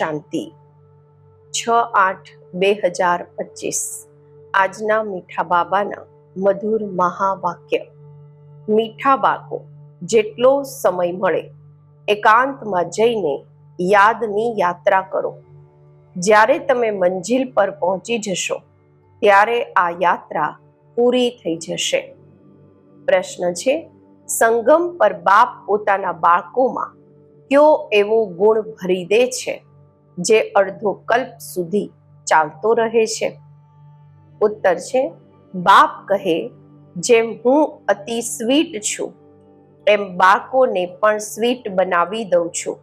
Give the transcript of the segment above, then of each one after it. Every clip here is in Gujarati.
શાંતિ. છ આઠ બે હજાર પચીસ. આજના મીઠા બાબાના મધુર મહાવાક્ય. મીઠા બાળકો, જેટલો સમય મળે, એકાંતમાં જઈને યાદની યાત્રા કરો. જ્યારે તમે મંજિલ પર પહોંચી જશો, ત્યારે આ યાત્રા પૂરી થઈ જશે. પ્રશ્ન છે, સંગમ પર બાપ પોતાના બાળકોમાં કયો એવો ગુણ ભરી દે છે? જે અડધો કલ્પ સુધી ચાલતો રહે છે. ઉત્તર છે, બાપ કહે, જેમ હું અતિ સ્વીટ છું એમ બાળકોને પણ સ્વીટ બનાવી દઉં છું.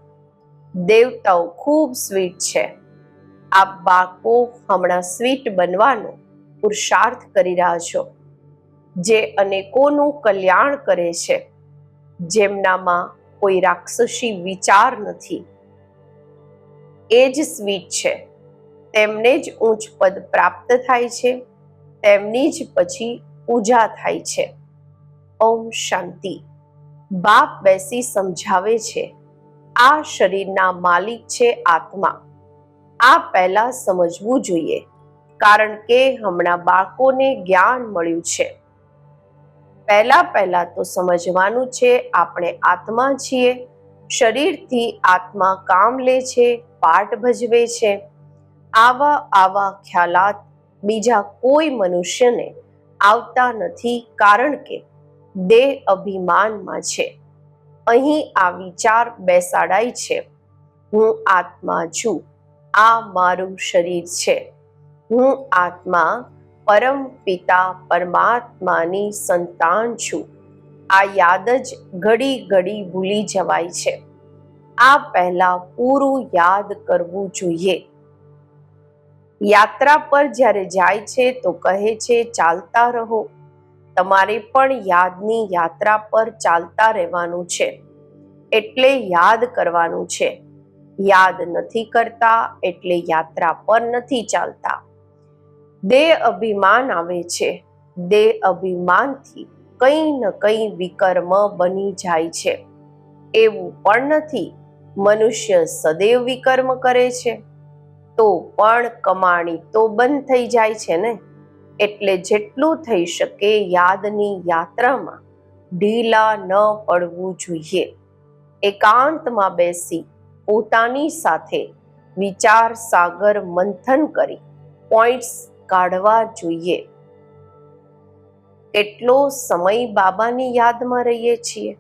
દેવતાઓ ખૂબ સ્વીટ છે. આ બાળકો હમણાં સ્વીટ બનવાનો પુરુષાર્થ કરી રહ્યા છો. જે અનેકોનું કલ્યાણ કરે છે. જેમનામાં કોઈ રાક્ષસી વિચાર નથી. એ જ સ્વીટ છે. તેમને જ ઊંચ પદ પ્રાપ્ત થાય છે. તેમની જ પછી પૂજા થાય છે. ઓમ શાંતિ. બાપ બેસી સમજાવે છે, આ શરીરના માલિક છે આત્મા. આ પહેલા સમજવું જોઈએ, કારણ કે હમણાં બાળકોને જ્ઞાન મળ્યું છે. પહેલા પહેલા તો સમજવાનું છે, આપણે આત્મા છીએ, શરીરથી આત્મા કામ લે છે પાઠ ભજવે છે. આવા આવા ખ્યાલાત બીજા કોઈ મનુષ્યને આવતા નથી કારણ કે દેહ અભિમાનમાં છે. અહીં આ વિચાર બેસાડાય છે. હું આત્મા છું. આ મારું શરીર છે. હું આત્મા પરમ પિતા પરમાત્માની સંતાન છું. આ યાદ જ ઘડી ઘડી ભૂલી જવાય છે. આ પહેલા પૂરું યાદ કરવું જોઈએ. યાત્રા પર જ્યારે જાય છે તો કહે છે, ચાલતા રહો. તમારે પણ યાદની યાત્રા પર ચાલતા રહેવાનું છે. એટલે યાદ કરવાનું છે. યાદ નથી કરતા એટલે યાત્રા પર નથી ચાલતા. દેહ અભિમાન આવે છે. દેહ અભિમાનથી કંઈ ન કંઈ વિકર્મ બની જાય છે. એવું પણ નથી. મનુષ્ય સદૈવ વિકર્મ કરે છે, તો પણ કમાણી તો બંધ થઈ જાય છે ને? એટલે જેટલું થઈ શકે યાદની યાત્રામાં ઢીલા ન પડવું જોઈએ. એકાંતમાં બેસી પોતાની સાથે વિચાર સાગર મંથન કરી પોઈન્ટ્સ કાઢવા જોઈએ. કેટલો સમય બાબાની યાદમાં રહીએ છીએ.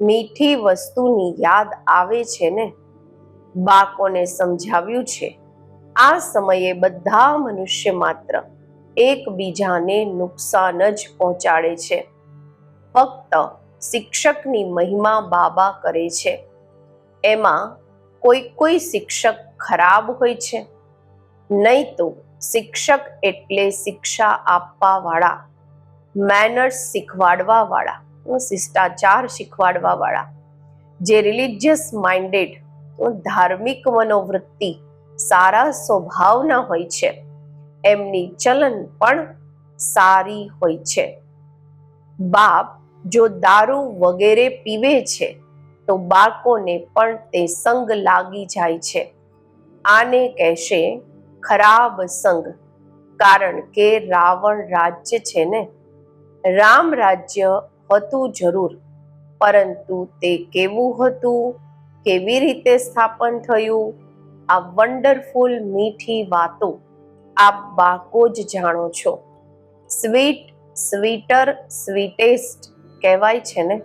મીઠી વસ્તુની યાદ આવે છે ને? બાકોને સમજાવ્યું છે. આ સમયે બધા મનુષ્ય માત્ર એકબીજાને નુકસાન જ પહોંચાડે છે. ફક્ત શિક્ષકની મહિમા બાબા કરે છે. એમાં કોઈ કોઈ શિક્ષક ખરાબ હોય છે. નહીં તો શિક્ષક એટલે શિક્ષા આપવાવાળા મેનર્સ શીખવાડવા વાળા શિષ્ટાચાર શીખવાડવા વાળા જે રિલિજિયસ માઇન્ડેડ ધાર્મિક મનોવૃત્તિ સારા સ્વભાવના હોય છે, એમની ચલન પણ સારી હોય છે. બાપ જો દારૂ વગેરે પીવે છે, તો બાળકોને પણ તે સંગ લાગી જાય છે. આને કહેશે ખરાબ સંગ, કારણ કે રાવણ રાજ્ય છે ને? રામ રાજ્ય હતું જરૂર. પરંતુ તે કેવું હતું? કેવી રીતે સ્થાપન થયું? આ વન્ડરફુલ મીઠી વાતો આપ બાકો જ જાણો છો. સ્વીટ, સ્વીટર, સ્વીટેસ્ટ કહેવાય છે ને?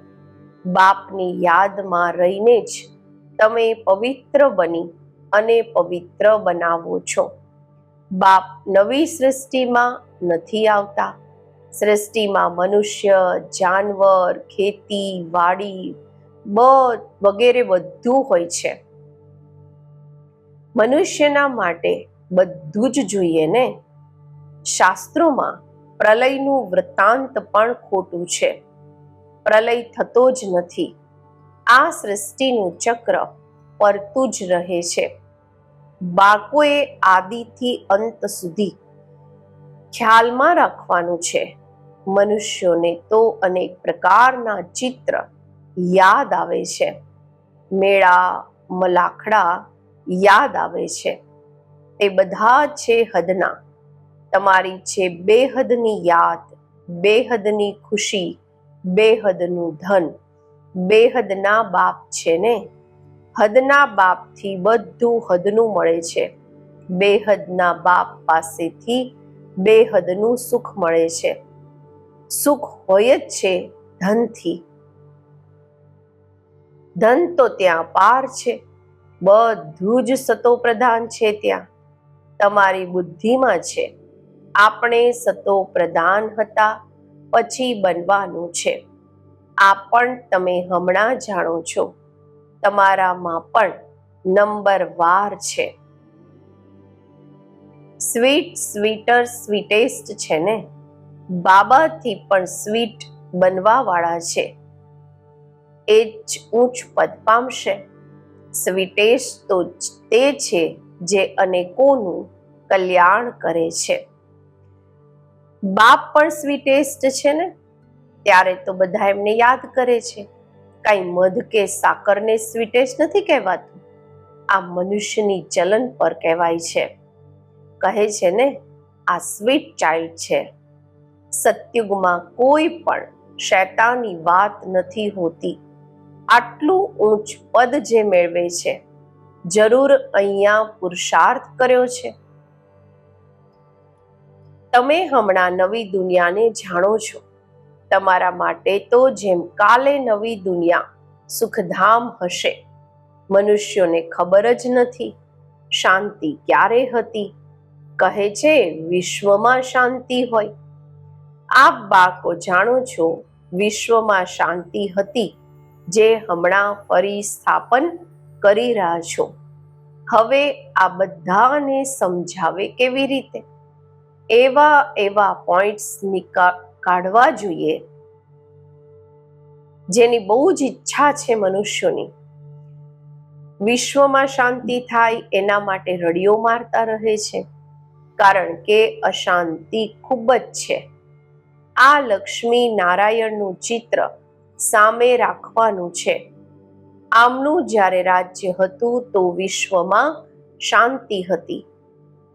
બાપની યાદમાં રહીને જ તમે પવિત્ર બની અને પવિત્ર બનાવો છો. બાપ નવી સૃષ્ટિમાં નથી આવતા. સૃષ્ટિમાં મનુષ્ય, જાનવર, ખેતી, વાડી વગેરે બધું હોય છે. મનુષ્યના માટે બધું જ જોઈએ ને? શાસ્ત્રોમાં પ્રલયનું વૃત્તાંત પણ ખોટું છે. પ્રલય થતો જ નથી. આ સૃષ્ટિનું ચક્ર ફરતું જ રહે છે. બાકોએ આદિથી અંત સુધી ખ્યાલમાં રાખવાનું છે. મનુષ્યોને તો અનેક પ્રકારના ચિત્ર યાદ આવે છે. મેળા, મલાખડા યાદ આવે છે. તે બધા છે હદના. તમારી છે બેહદની યાદ, બેહદની ખુશી, બેહદનું ધન. બેહદના બાપ છે ને? હદના બાપથી બધું હદનું મળે છે. બેહદના બાપ પાસેથી બેહદનું સુખ મળે છે. સુખ હોય જ છે ધનથી. ધન તો ત્યાં પાર છે. બધું જ સતો પ્રધાન છે ત્યાં. તમારી બુદ્ધિમાં છે. આપણે સતો પ્રધાન હતા, પછી બનવાનું છે. આ પણ તમે હમણાં જાણો છો. તમારામાં પણ નંબર વાર છે. સ્વીટ, સ્વીટર, સ્વીટેસ્ટ છે ને? બાબાથી પણ સ્વીટ બનવા વાળા છે. એ જ ઊંચ પદ પામશે. સ્વીટેસ્ટ તો તે છે જે અનેકોનું કલ્યાણ કરે છે. બાપ પણ સ્વીટેસ્ટ છે ને? ત્યારે તો બધા એમને યાદ કરે છે. કઈ મધ કે સાકરને સ્વીટેસ્ટ નથી કહેવાતું? આ મનુષ્યની ચલન પર કહેવાય છે. કહે છે ને, આ સ્વીટ ચાઇલ્ડ છે. સત્યુગમાં કોઈ પણ શૈતાની વાત નથી હોતી. આટલું ઊંચ પદ જે મેળવે છે, જરૂર અહીંયા પુરુષાર્થ કર્યો છે. તમે હમણાં નવી દુનિયાને જાણો છો. તમારા માટે તો જેમ કાલે નવી દુનિયા સુખધામ હશે. મનુષ્યોને ખબર જ નથી, શાંતિ ક્યારે હતી? કહે છે, વિશ્વમાં શાંતિ હોય. આપ બાળકો જાણો છો, વિશ્વમાં શાંતિ હતી, જે હમણાં ફરી સ્થાપન કરી રહ્યા છો. હવે આ બધાને સમજાવે કેવી રીતે? એવા એવા પોઈન્ટ્સ કાઢવા જોઈએ. જેની બહુ જ ઈચ્છા છે મનુષ્યોની. વિશ્વમાં શાંતિ થાય એના માટે રડીઓ મારતા રહે છે. કારણ કે અશાંતિ ખૂબ જ છે. આ લક્ષ્મી નારાયણનું ચિત્ર સામે રાખવાનું છે. આમનું જ્યારે રાજ્ય હતું તો વિશ્વમાં શાંતિ હતી.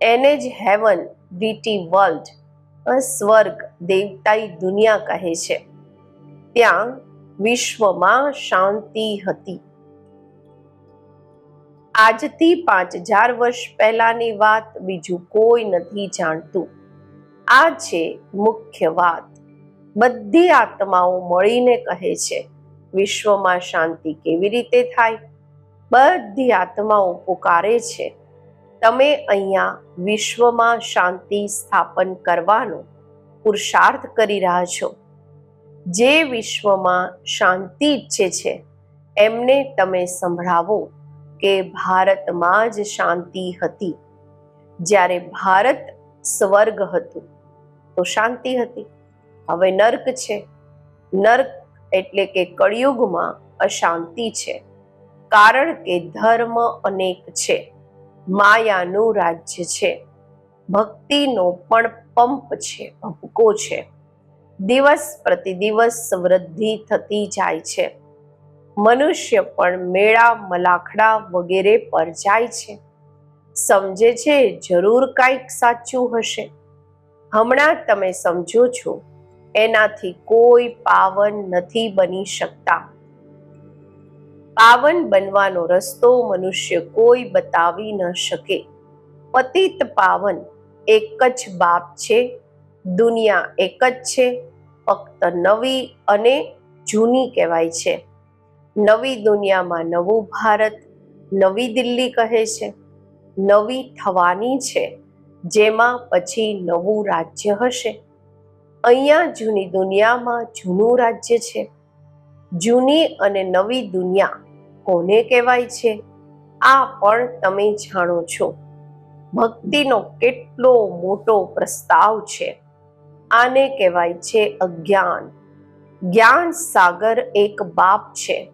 એને જ હેવન ડીટી વર્લ્ડ સ્વર્ગ, દેવતાઈ દુનિયા કહે છે. ત્યાં વિશ્વમાં શાંતિ હતી. આજથી પાંચ હજાર વર્ષ પહેલાની વાત બીજું કોઈ નથી જાણતું. આ છે મુખ્ય વાત. બધી આત્માઓ મળીને કહે છે, વિશ્વમાં શાંતિ કેવી રીતે થાય? બધી આત્માઓ પુકારે છે. તમે અહીંયા વિશ્વમાં શાંતિ સ્થાપન કરવાનો પુરુષાર્થ કરી રહ્યા છો. જે વિશ્વમાં શાંતિ ઈચ્છે છે, એમને તમે સંભળાવો. કે ભારતમાં જ શાંતિ હતી. જ્યારે ભારત સ્વર્ગ હતું, તો શાંતિ હતી. હવે નર્ક છે. નર્ક એટલે કે કળિયુગમાં અશાંતિ છે. કારણ કે ધર્મ અનેક છે. માયાનું રાજ્ય છે. ભક્તિનો પણ પંપ છે ભપકો છે. દિવસ પ્રતિ દિવસ વૃદ્ધિ થતી જાય છે. મનુષ્ય પણ મેળા, મલાખડા વગેરે પર જાય છે. સમજે છે જરૂર કાંઈક સાચું હશે. હમણાં તમે સમજો છો, એનાથી કોઈ પાવન નથી બની શકતા. પાવન બનવાનો રસ્તો મનુષ્ય કોઈ બતાવી ન શકે. પતિત પાવન એક જ બાપ છે, દુનિયા એક જ છે, ફક્ત નવી અને જૂની કહેવાય છે. નવી દુનિયામાં નવું ભારત, નવી દિલ્હી કહે છે, નવી થવાની છે, જેમાં પછી નવું રાજ્ય હશે. અહીંયા જૂની દુનિયામાં જૂનું રાજ્ય છે. જૂની અને નવી દુનિયા કોને કહેવાય છે? આ પણ તમે જાણો છો. ભક્તિનો કેટલો મોટો પ્રસ્તાવ છે. આને કહેવાય છે અજ્ઞાન. જ્ઞાન સાગર એક બાપ છે.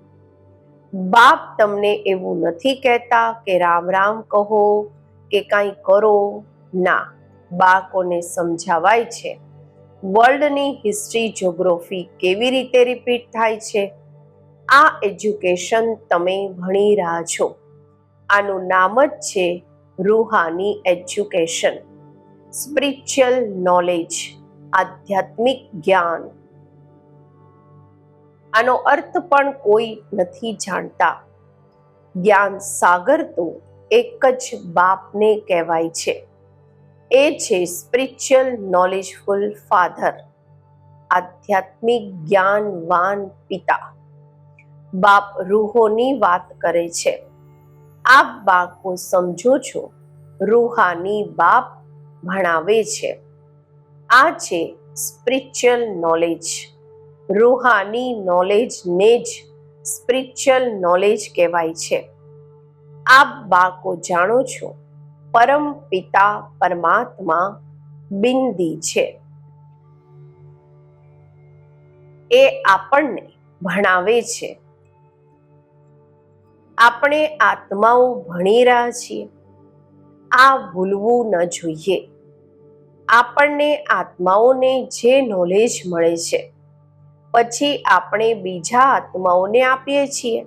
બાપ તમને એવું નથી કહેતા કે રામ રામ કહો, કે કાંઈ કરો. ના, બાળકોને સમજાવાય છે. વર્લ્ડની હિસ્ટ્રી જ્યોગ્રોફી કેવી રીતે રિપીટ થાય છે? આ એજ્યુકેશન તમે ભણી રહ્યા છો. આનું નામ જ છે રૂહાની એજ્યુકેશન સ્પિરિચ્યુઅલ નોલેજ આધ્યાત્મિક જ્ઞાન. આનો અર્થ પણ કોઈ નથી જાણતા. જ્ઞાન સાગર તો એક જ બાપને કહેવાય છે. એ છે સ્પિરિચ્યુઅલ નોલેજફુલ ફાધર આધ્યાત્મિક જ્ઞાનવાન પિતા. બાપ રૂહોની વાત કરે છે. આપ બાળકો સમજો છો, રૂહાની બાપ ભણાવે છે. આ છે સ્પિરિચ્યુઅલ નોલેજ રૂહાની નોલેજને જ સ્પિરિચ્યુઅલ નોલેજ કહેવાય છે. આપ બાળકો જાણો છો, પરમ પિતા પરમાત્મા બિંદી છે. એ આપણને ભણાવે છે. આપણે આત્માઓ ભણી રહ્યા છીએ. આ ભૂલવું ન જોઈએ. આપણને આત્માઓને જે નોલેજ મળે છે પછી આપણે બીજા આત્માઓને આપીએ છીએ.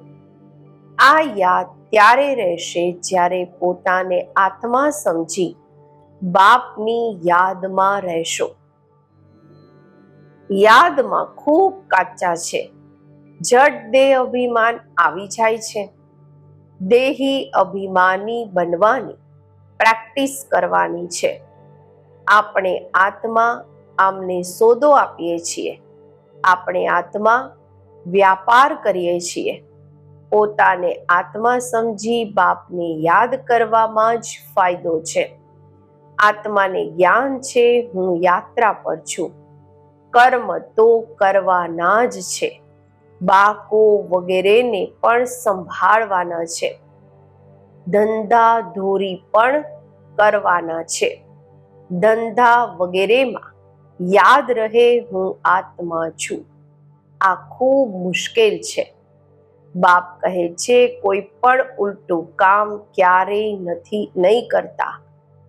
આ યાદ ત્યારે રહેશે જ્યારે પોતાને આત્મા સમજી બાપની યાદમાં રહેશો. યાદમાં ખૂબ કાચા છે. જડ દેહ અભિમાન આવી જાય છે. દેહી અભિમાની બનવાની, પ્રેક્ટિસ કરવાની છે. આપણે આત્મા આમને સોદો આપીએ છીએ. આપણે આત્મા વ્યાપાર કરીએ છીએ. પોતાને આત્મા સમજી બાપને યાદ કરવામાં જ ફાયદો છે. આત્માને જ્ઞાન છે, હું યાત્રા પર છું. કર્મ તો કરવાના જ છે. બાકો વગેરેને પણ સંભાળવાના છે. ધંધા ધોરી પણ કરવાના છે. ધંધા વગેરેમાં યાદ રહે હું આત્મા છું. આ ખૂબ મુશ્કેલ છે. બાપ કહે છે, કોઈ પણ ઉલટું કામ ક્યારેય નથી, નહીં કરતા.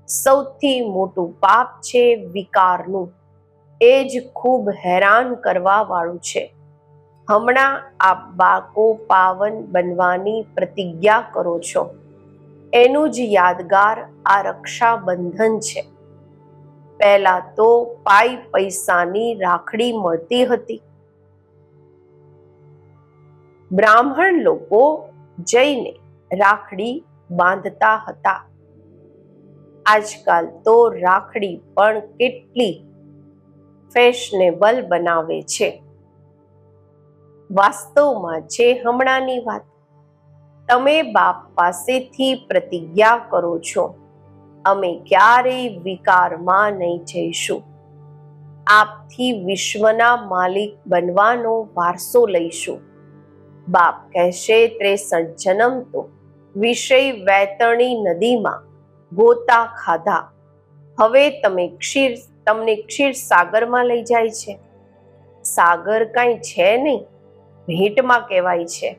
સૌથી મોટું પાપ છે વિકારનું. એ જ ખૂબ હેરાન કરવા વાળું છે. હમણાં આપ બાકો પાવન બનવાની પ્રતિજ્ઞા કરો છો. એનું જ યાદગાર આ રક્ષાબંધન છે. પહેલા તો પાઈ પૈસાની રાખડી મળતી હતી. બ્રાહ્મણ લોકો જઈને રાખડી બાંધતા હતા. આજકાલ તો રાખડી પણ કેટલી ફેશનેબલ બનાવે છે. વાસ્તવમાં છે હમણાંની વાત. તમે બાપ પાસેથી પ્રતિજ્ઞા કરો છો. અમે ક્યારેય વિકારમાં નહીં જઈશું. આપથી વિશ્વના માલિક બનવાનો વારસો લઈશું. બાપ કહેશે, ત્રેસઠ જન્મ તો વિષય વૈતરણી નદીમાં ગોતા ખાધા. હવે તમે ક્ષીર, તમને ક્ષીર સાગરમાં લઈ જાય છે. સાગર કાંઈ છે નહીં, ભેટમાં કહેવાય છે.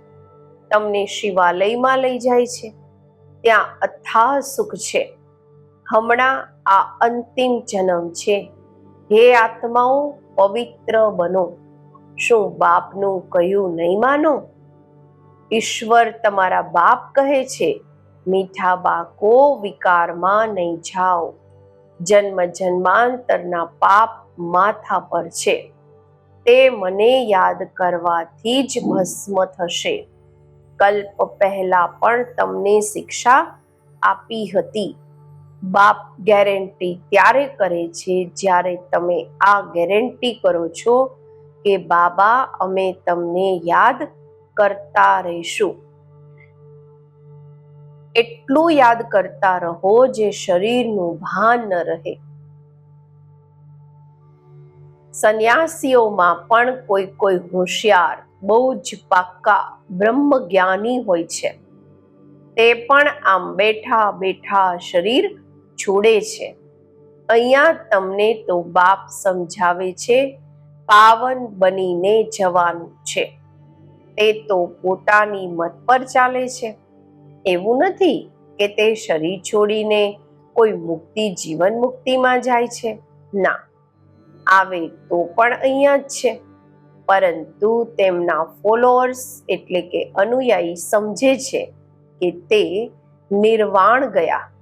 તમને શિવાલયમાં લઈ જાય છે. ત્યાં અથાહ સુખ છે. હમણાં આ અંતિમ જન્મ છે. હે આત્માઓ, પવિત્ર બનો. શું બાપનું કહ્યું નહીં માનો? ઈશ્વર તમારા બાપ કહે છે, મીઠા બાકો વિકારમાં નહીં જાઓ. જન્મ જન્માંતરના પાપ માથા પર છે. તે મને યાદ કરવાથી જ ભસ્મ થશે. કલ્પ પહેલા પણ તમને શિક્ષા આપી હતી. બાપ ગેરંટી ત્યારે કરે છે જ્યારે તમે આ ગેરંટી કરો છો કે બાબા, અમે તમને યાદ કરતા રહીશું. એટલું યાદ કરતા રહો જે શરીરનું ભાન ન રહે. સંન્યાસીઓમાં પણ કોઈ કોઈ હોશિયાર, બહુ જ પાક્કા બ્રહ્મ જ્ઞાની હોય છે. તે પણ આમ બેઠા બેઠા શરીર છોડે છે. અહીંયા તમને તો બાપ સમજાવે છે, પાવન બનીને જવાનું છે. તે તો પોતાની મત પર ચાલે છે. એવું નથી કે તે શરીર છોડીને કોઈ મુક્તિ જીવન મુક્તિમાં જાય છે. ના, આવે તો પણ અહીંયા જ છે. પરંતુ તેમના ફોલોઅર્સ એટલે કે અનુયાયી સમજે છે કે તે નિર્વાણ ગયા.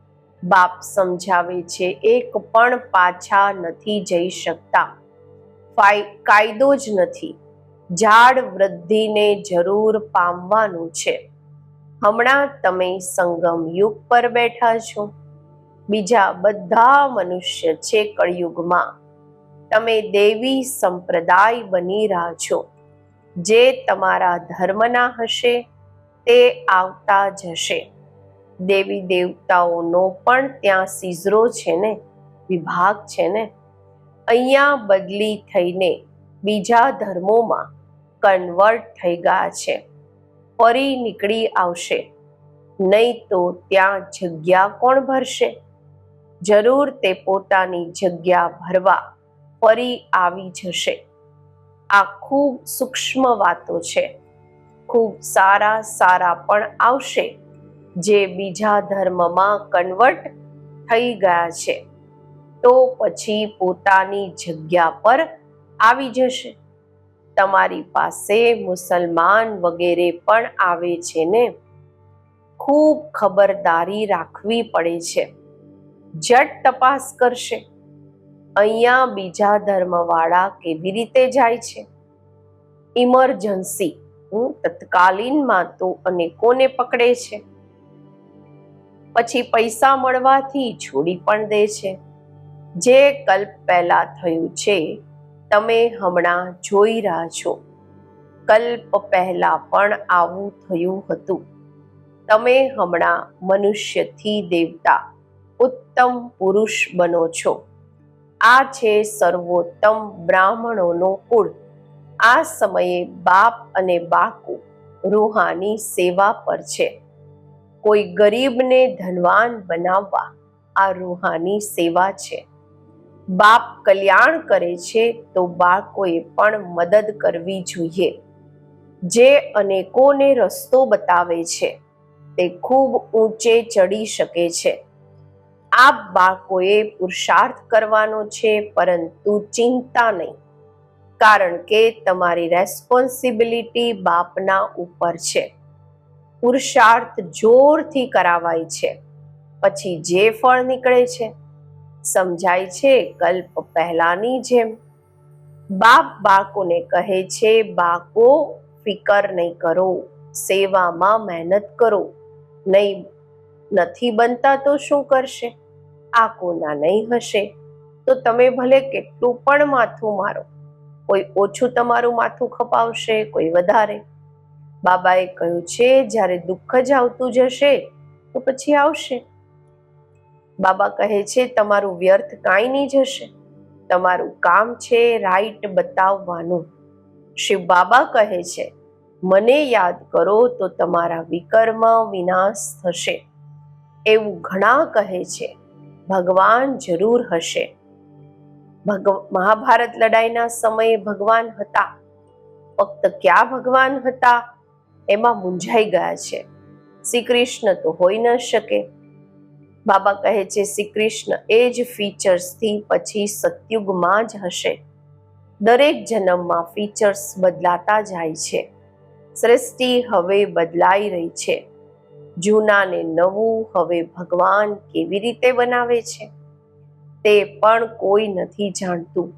બાપ સમજાવે છે, એક પણ પાછા નથી જઈ શકતા. કાયદો જ નથી. ઝાડ વૃદ્ધિને જરૂર પામવાનું છે. હમણાં તમે સંગમ યુગ પર બેઠા છો. બીજા બધા મનુષ્ય છે કળિયુગમાં. તમે દેવી સંપ્રદાય બની રહ્યા છો. જે તમારા ધર્મના હશે, તે આવતા જશે. દેવી દેવતાઓનો પણ ત્યાં સીઝરો છે ને, વિભાગ છે ને, અહીંયા બદલી થઈને બીજા ધર્મોમાં કન્વર્ટ થઈ ગયા છે. ફરી નીકળી આવશે. નહીં તો ત્યાં જગ્યા કોણ ભરશે? જરૂર તે પોતાની જગ્યા ભરવા ફરી આવી જશે. આ ખૂબ સૂક્ષ્મ વાતો છે. ખૂબ સારા સારા પણ આવશે. જે બીજા ધર્મમાં કન્વર્ટ થઈ ગયા છે, તો પછી પોતાની જગ્યા પર આવી જશે. તમારી પાસે મુસલમાન વગેરે પણ આવે છે ને? ખૂબ ખબરદારી રાખવી પડે છે. જટ તપાસ કરશે. અહીંયા બીજા ધર્મવાળા કેવી રીતે જાય છે? ઇમરજન્સી તત્કાલીનમાં તો અનેકોને પકડે છે? પછી પૈસા મળવાથી છોડી પણ દે છે. જે કલ્પ પહેલા થયું છે, તમે હમણાં જોઈ રહ્યા છો. કલ્પ પહેલા પણ આવું થયું હતું. તમે હમણાં મનુષ્યથી દેવતા, ઉત્તમ પુરુષ બનો છો. આ છે સર્વોત્તમ બ્રાહ્મણોનો કુળ. આ સમયે બાપ અને બાકુ રૂહાની સેવા પર છે. કોઈ ગરીબને ધનવાન બનાવવા આ રૂહાની સેવા છે. બાપ કલ્યાણ કરે છે તો બાળકોએ પણ મદદ કરવી જોઈએ. જે અનેકોને રસ્તો બતાવે છે, તે ખૂબ ઊંચે ચડી શકે છે. આ બાળકોએ પુરુષાર્થ કરવાનો છે પરંતુ ચિંતા નહીં, કારણ કે તમારી રેસ્પોન્સિબિલિટી બાપના ઉપર છે. પુરુષાર્થ જોરથી કરાવાય છે. પછી જે ફળ નીકળે છે, સમજાય છે કલ્પ પહેલાની જેમ. બાપ બાળકોને કહે છે, બાળકો, ફિકર નહીં કરો, સેવામાં મહેનત કરો. નહીં, નથી બનતા તો શું કરશે? આ કોના નહીં હશે? તો તમે ભલે કેટલું પણ માથું મારો. કોઈ ઓછું તમારું માથું ખપાવશે, કોઈ વધારે. બાબાએ કહ્યું, છે, જ્યારે દુઃખ જ આવતું જશે, તો પછી આવશે. બાબા કહે છે, તમારું વ્યર્થ કાંઈ નહીં જશે. તમારું કામ છે રાઈટ બતાવવાનું. શિવ બાબા કહે છે, મને યાદ કરો તો તમારા વિકર્મ વિનાશ થશે. એવું ઘણા કહે છે, ભગવાન જરૂર હશે. મહાભારત લડાઈના સમયે ભગવાન હતા. ફક્ત ક્યાં ભગવાન હતા? એમાં મૂંઝાઈ ગયા છે. શ્રી કૃષ્ણ તો હોઈ ન શકે. બાબા કહે છે, શ્રી કૃષ્ણ, એ જ ફીચર્સથી પછી સતયુગમાં જ હશે. દરેક જન્મમાં ફીચર્સ બદલાતા જાય છે. સૃષ્ટિ હવે બદલાઈ રહી છે. જૂનાને નવું હવે ભગવાન કેવી રીતે બનાવે છે? તે પણ કોઈ નથી જાણતું.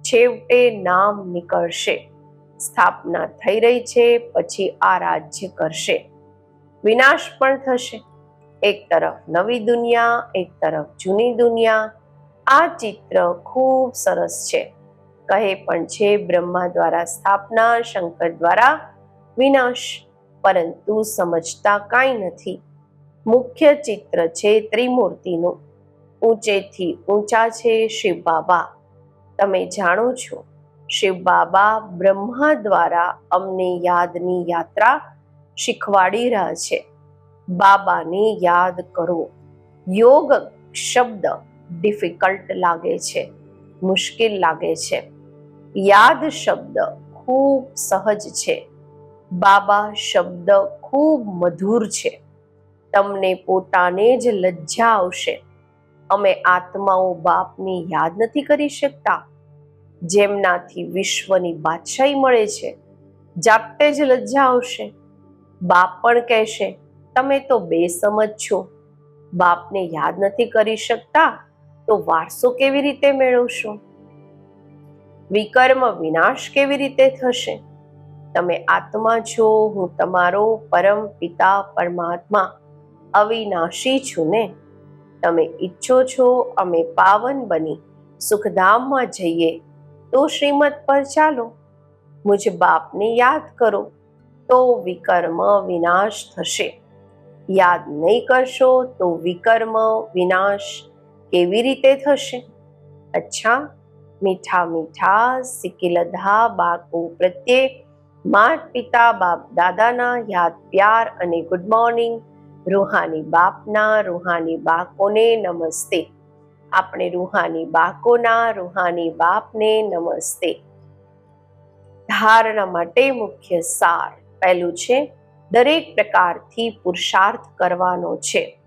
છેવટે નામ નીકળશે. સ્થાપના થઈ રહી છે, પછી આ રાજ્ય કરશે. વિનાશ પણ થશે. એક તરફ નવી દુનિયા, એક તરફ જૂની દુનિયા. આ ચિત્ર ખૂબ સરસ છે. કહે પણ છે, બ્રહ્મા દ્વારા સ્થાપના, શંકર દ્વારા વિનાશ. પરંતુ સમજતા કાંઈ નથી. મુખ્ય ચિત્ર છે ત્રિમૂર્તિનું. ઊંચેથી ઊંચા છે શિવ બાબા. તમે જાણો છો શિવ બાબા બ્રહ્મા દ્વારા અમને યાદની યાત્રા શીખવાડી રહ્યા છે. બાબાને યાદ કરો. યોગ શબ્દ ડિફિકલ્ટ લાગે છે, મુશ્કેલ લાગે છે. યાદ શબ્દ ખૂબ સહજ છે. બાબા શબ્દ ખૂબ મધુર છે. તમને પોતાને જ લજ્જા આવશે. અમે આત્માઓ બાપની યાદ નથી કરી શકતા. જેમનાથી વિશ્વની બાદશાહી મળે છે. જાતે જ લજ્જા આવશે. બાપ પણ કહેશે, તમે તો બેસમજ છો. બાપને યાદ નથી કરી શકતા, તો વારસો કેવી રીતે મેળવશો? વિકર્મ વિનાશ કેવી રીતે થશે? તમે આત્મા છો, હું તમારો પરમ પિતા પરમાત્મા. અવિનાશી છું ને? તમે ઈચ્છો છો અમે પાવન બની સુખધામમાં જઈએ તો શ્રીમત પર ચાલો. મુજ બાપને યાદ કરો, તો વિકર્મ વિનાશ થશે. યાદ નહીં કરશો તો વિકર્મ વિનાશ કેવી રીતે થશે? અચ્છા, મીઠા મીઠા સિકિલધા બાળકો પ્રત્યે માત પિતા બાપ દાદાના યાદ પ્યાર અને ગુડ મોર્નિંગ રૂહાની બાપના રૂહાની બાકોને નમસ્તે. આપણે રૂહાની બાકોના, રૂહાની બાપને નમસ્તે. ધારણા માટે મુખ્ય સાર પહેલું છે, દરેક પ્રકારથી પુરુષાર્થ કરવાનો છે.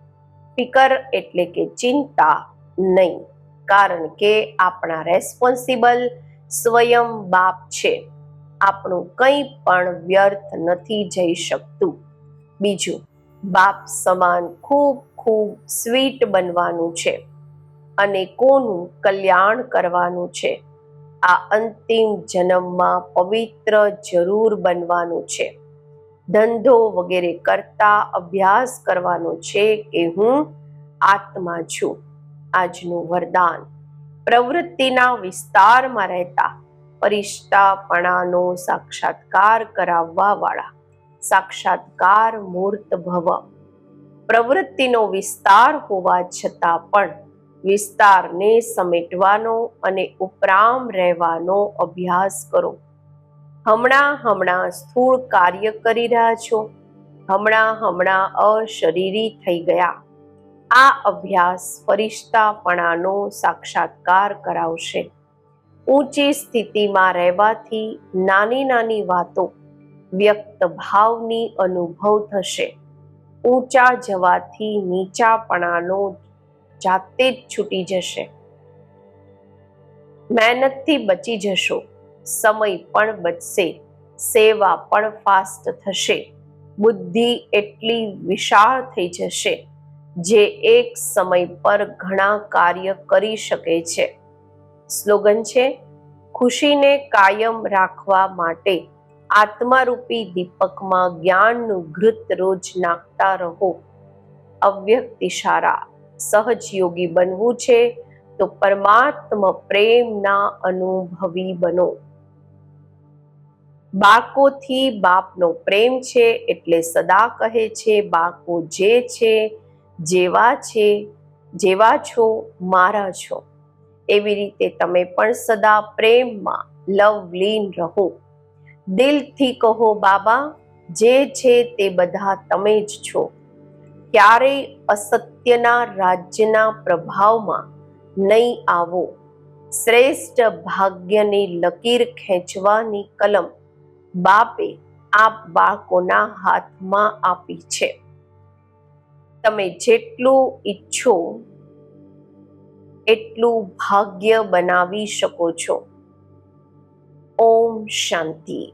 ફિકર એટલે કે ચિંતા નહીં, કારણ કે આપણા રેસ્પોન્સિબલ સ્વયં બાપ છે. આપણું કંઈ પણ વ્યર્થ નથી જઈ શકતું. બીજું, બાપ સમાન ખૂબ ખૂબ સ્વીટ બનવાનું છે. અને કોનું કલ્યાણ કરવાનું છે. આ અંતિમ જન્મમાં પવિત્ર જરૂર બનવાનું છે. ધંધો વગેરે કરતા અભ્યાસ કરવાનો છે કે હું આત્મા છું. આજનું વરદાન. પ્રવૃત્તિના વિસ્તારમાં રહેતા પરિષ્ઠાપણાનો સાક્ષાત્કાર કરાવવા વાળા સાક્ષાત્કાર મૂર્ત ભવ. પ્રવૃત્તિનો વિસ્તાર હોવા છતાં પણ વિસ્તારને સમેટવાનો અને ઉપરામ રહેવાનો અભ્યાસ કરો. હમણાં હમણાં સ્થૂળ કાર્ય કરી રહ્યા છો. હમણાં હમણાં અશરીરી થઈ ગયા. આ અભ્યાસ ફરિશ્તાપણાનો સાક્ષાત્કાર કરાવશે. ઊંચી સ્થિતિમાં રહેવાથી નાની નાની વાતો, વ્યક્ત ભાવની અનુભવ થશે. ઊંચા જવાથી નીચાપણાનો જાતે જ છૂટી જશે. મહેનતથી બચી જશો, સમય પણ બચશે, સેવા પણ ફાસ્ટ થશે, બુદ્ધિ એટલી વિશાળ થઈ જશે, જે એક સમય પર ઘણા કાર્ય કરી શકે છે. સ્લોગન છે, ખુશીને કાયમ રાખવા માટે આત્મારૂપી દીપકમાં જ્ઞાનનું ઘૃત રોજ નાખતા રહો. અવ્યક્ત ઇશારા સહજ યોગી બનવું છે, તો પરમાત્મા પ્રેમના અનુભવી બનો. બાળકોથી બાપનો પ્રેમ છે એટલે સદા કહે છે, બાળકો જે છે, જેવા છે, જેવા છો, મારા છો. એવી રીતે તમે પણ સદા પ્રેમમાં લવલીન રહો. દિલથી કહો, બાબા, જે છે તે બધા તમે જ છો. ક્યારેય અસત્યના રાજ્યના પ્રભાવમાં નહીં આવો. શ્રેષ્ઠ ભાગ્યની લકીર ખેંચવાની કલમ બાપે આપ બાળકોના હાથમાં આપી છે. તમે જેટલું ઈચ્છો, એટલું ભાગ્ય બનાવી શકો છો. ઓમ શાંતિ.